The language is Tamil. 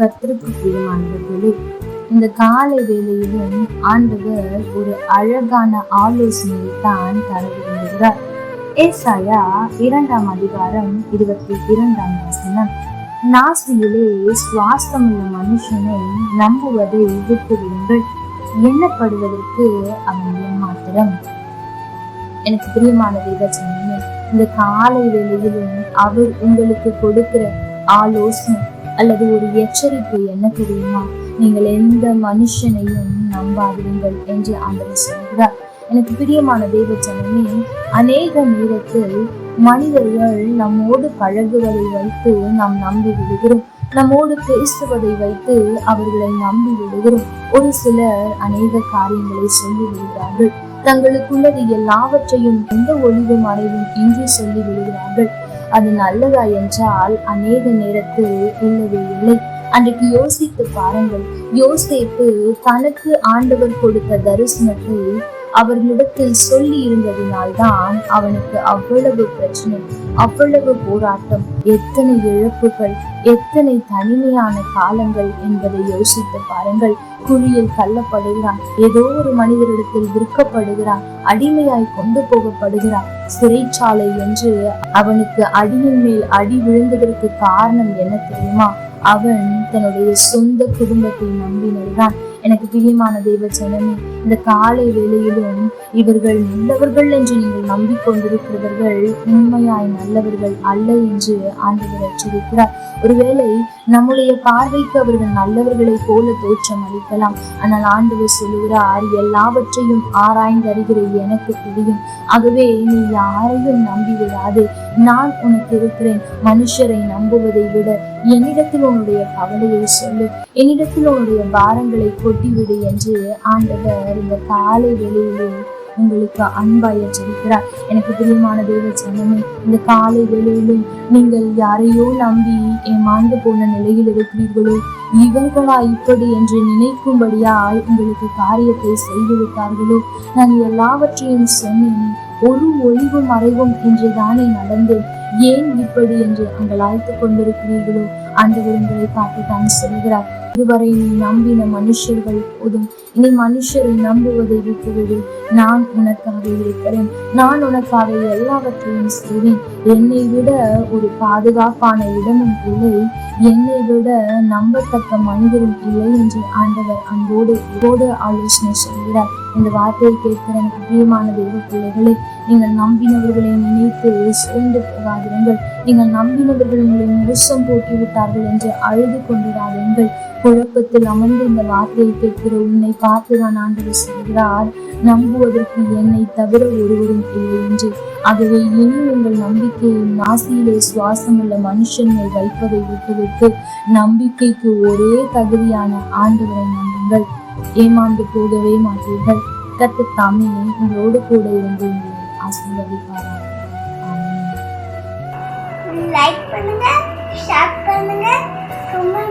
கர்த்தருக்கு பிரியமானவர்களே இந்த காலை வேளையிலும் ஆண்டவர் ஒரு அழகான ஆலோசனையை தான் தர விரும்புகிறார் ஏசாயா இரண்டாம் அதிகாரம் இருபத்தி இரண்டாம் வசனம். நாசியிலே சுவாசமுள்ள மனுஷனை நம்புவதை விட்டுவிடுங்கள். எண்ணப்படுவதற்கு அவன் மாத்திரம் எனக்கு பிரியமான தேவச்சனமே இந்த காலை வேளையிலும் அவர் உங்களுக்கு கொடுக்கிற ஆலோசனை அல்லது ஒரு எச்சரிக்கை என்ன தெரியுமா? நீங்கள் எந்த மனுஷனையும் நம்பாதீர்கள் என்று ஆண்டவர் சொல்கிறார். எனக்கு பிரியமான தேவச்சனமே அநேக நேரத்தில் மனிதர்கள் நம்மோடு பழகுவதை வைத்து நாம் நம்பி விடுகிறோம். நம்மோடு பேசுவதை வைத்து அவர்களை நம்பி விடுகிறோம். ஒரு சிலர் அநேக காரியங்களை சொல்லி விடுகிறார்கள். தங்களுக்குள்ளது எல்லாவற்றையும் எந்த ஒளிவு மறைவும் இன்றி சொல்லி விடுகிறார்கள். அது நல்லதா என்றால் அநேக நேரத்தில் இல்லவே இல்லை. அன்றைக்கு யோசித்து பாருங்கள் யோசித்து தனக்கு ஆண்டவர் கொடுத்த தரிசனத்தில் அவர்களிடத்தில் சொல்லி இருந்ததினால்தான் அவனுக்கு அவ்வளவு பிரச்சனை அவ்வளவு போராட்டம் எத்தனை இழப்புகள் எத்தனை தனிமையான காலங்கள் என்பதை யோசித்து பாருங்கள். குழியில் தள்ளப்படுகிறான் ஏதோ ஒரு மனிதரிடத்தில் விற்கப்படுகிறான் அடிமையாய் கொண்டு போகப்படுகிறான். சிறைச்சாலை என்று அவனுக்கு அடியின் மேல் அடி விழுந்ததற்கு காரணம் என்ன தெரியுமா? அவன் தன்னுடைய சொந்த குடும்பத்தை நம்பினதுதான். எனக்கு பிரியமான தெய்வ ஜனமே இந்த காலை வேளையிலும் இவர்கள் நல்லவர்கள் என்று நீங்கள் நம்பிக்கொண்டிருக்கிறவர்கள் உண்மையாய் நல்லவர்கள் அல்ல என்று ஆண்டவர் எச்சரிக்கிறார் ஒருவேளை நம்முடைய பார்வைக்கு அவர்கள் நல்லவர்களை போல தோற்றம் அளிக்கலாம். ஆனால் ஆண்டவர் சொல்லுகிறார் எல்லாவற்றையும் ஆராய்ந்து அறிகிற எனக்கு தெரியும். ஆகவே நீ யாரையும் நம்பி விடாது. நான் உனக்கு இருக்கிறேன். மனுஷரை நம்புவதை விட என்னிடத்தில் உன்னுடைய கவலையை சொல்லு. என்னிடத்தில் உன்னுடைய பாரங்களை கொட்டிவிடு என்று ஆண்டவர் இந்த காலை வெளியிலே உங்களுக்கு அன்பாய் எச்சரிக்கிறார் எனக்கு பிரியமான தேவ சனமே இந்த காலை வேளையிலும் நீங்கள் யாரையோ நம்பி ஏமாந்து போன நிலையில் இருக்கிறீர்களோ இவர்களா இப்படி என்று நினைக்கும்படியாய் உங்களுக்கு காரியத்தை செய்து விட்டார்களோ நான் எல்லாவற்றையும் சொன்னேன். ஒரு ஒளிவும் மறைவும் என்று தானே நடந்தேன் ஏன் இப்படி என்று அங்கள் அழைத்துக் கொண்டிருக்கிறீர்களோ? ஆண்டவர் உங்களை பார்த்து தான் சொல்கிறார் இதுவரை நீ நம்பின மனுஷர்கள் போதும். இனி மனுஷரை நம்புவதை விட்டுவிடு. நான் உனக்காக இருக்கிறேன். நான் உனக்காக எல்லாவற்றையும் செய்வேன். என்னை விட ஒரு பாதுகாப்பான இடமும் இல்லை. என்னை விட நம்பத்தக்க மனிதரும் இல்லை என்று ஆண்டவர் அங்கோடு அன்போடு ஆலோசனை சொல்கிறார். இந்த வார்த்தையை கேட்கிற எனக்கு பிரியமான தெய்வ பிள்ளைகளை நீங்கள் நம்பினவர்களை நினைத்து சோர்ந்து போகாதிருங்கள். நீங்கள் நம்பினவர்கள் உங்களை மோசம் போக்கிவிட்டார்கள் என்று அழுது கொண்டிடாதீர்கள் குழப்பத்தில் அமர்ந்து இந்த வார்த்தையை கேட்கிற உன்னை பார்த்துதான் ஆண்டு சொல்கிறார் நம்புவதற்கு என்னை தவிர ஒருவரும் இல்லை என்று. ஆகவே இனி உங்கள் நம்பிக்கையை நாசியிலே சுவாசமுள்ள மனுஷனை மேல் வைப்பதை விட்டுவிட்டு நம்பிக்கைக்கு ஒரே தகுதியான ஆண்டவரை நம்புங்கள். ஏமாந்து போகவே மாட்டீர்கள். கத்து தாமே உங்களோடு கூட இருந்து உங்களை ஆசீர்வதிப்பாராக. லைக் பண்ணுங்க ஷேர் பண்ணுங்க. கமெண்ட் பண்ணுங்க